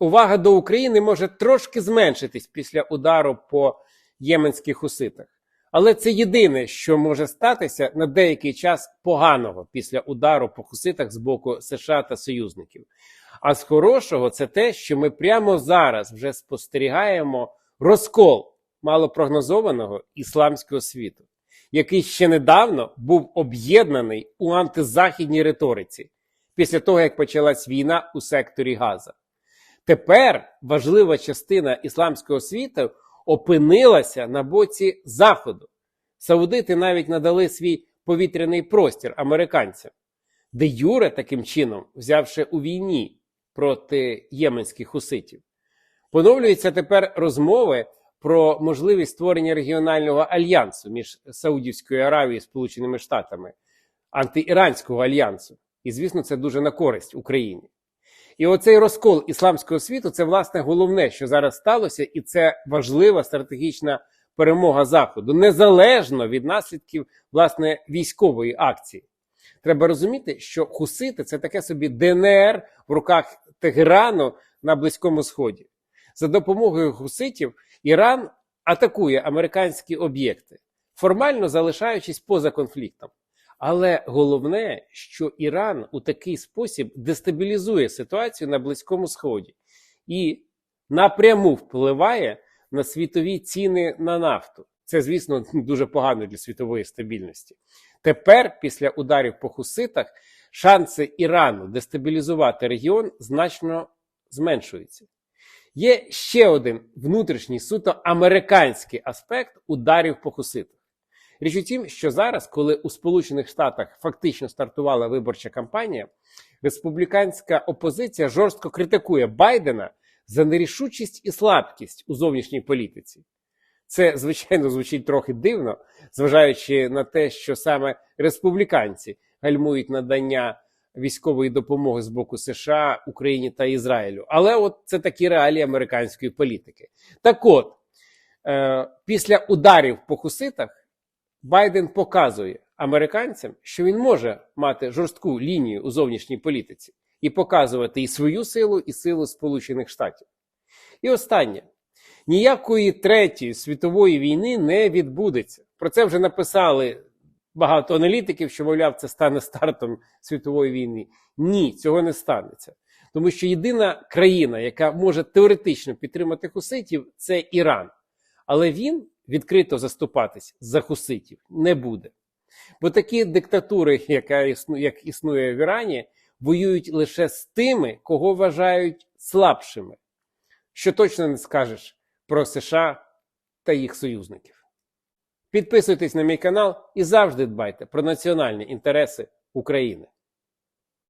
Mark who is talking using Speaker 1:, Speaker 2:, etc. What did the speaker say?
Speaker 1: увага до України може трошки зменшитись після удару по єменських хуситах. Але це єдине, що може статися на деякий час поганого після удару по хуситах з боку США та союзників. А з хорошого це те, що ми прямо зараз вже спостерігаємо розкол малопрогнозованого ісламського світу, який ще недавно був об'єднаний у антизахідній риториці після того, як почалась війна у секторі Газа. Тепер важлива частина ісламського світу опинилася на боці Заходу. Саудити навіть надали свій повітряний простір американцям, де Юре таким чином, взявши у війні проти єменських хуситів. Поновлюються тепер розмови про можливість створення регіонального альянсу між Саудівською Аравією і Сполученими Штатами, антиіранського альянсу. І, звісно, це дуже на користь Україні. І оцей розкол ісламського світу це власне головне, що зараз сталося, і це важлива стратегічна перемога Заходу, незалежно від наслідків власне військової акції. Треба розуміти, що хусити це таке собі ДНР в руках Тегерану на Близькому Сході. За допомогою хуситів Іран атакує американські об'єкти, формально залишаючись поза конфліктом. Але головне, що Іран у такий спосіб дестабілізує ситуацію на Близькому Сході і напряму впливає на світові ціни на нафту. Це, звісно, дуже погано для світової стабільності. Тепер, після ударів по хуситах, шанси Ірану дестабілізувати регіон значно зменшуються. Є ще один внутрішній суто американський аспект ударів по хуситах. Річ у тім, що зараз, коли у Сполучених Штатах фактично стартувала виборча кампанія, республіканська опозиція жорстко критикує Байдена за нерішучість і слабкість у зовнішній політиці. Це, звичайно, звучить трохи дивно, зважаючи на те, що саме республіканці гальмують надання військової допомоги з боку США, Україні та Ізраїлю. Але от це такі реалії американської політики. Так от, е, після ударів по хуситах Байден показує американцям, що він може мати жорстку лінію у зовнішній політиці і показувати і свою силу, і силу Сполучених Штатів. І останнє. Ніякої третьої світової війни не відбудеться. Про це вже написали багато аналітиків, що, мовляв, це стане стартом світової війни. Ні, цього не станеться. Тому що єдина країна, яка може теоретично підтримати хуситів, це Іран. Але він відкрито заступатись за хуситів не буде. Бо такі диктатури, яка існує, як існує в Ірані, воюють лише з тими, кого вважають слабшими. Що точно не скажеш про США та їх союзників. Підписуйтесь на мій канал і завжди дбайте про національні інтереси України.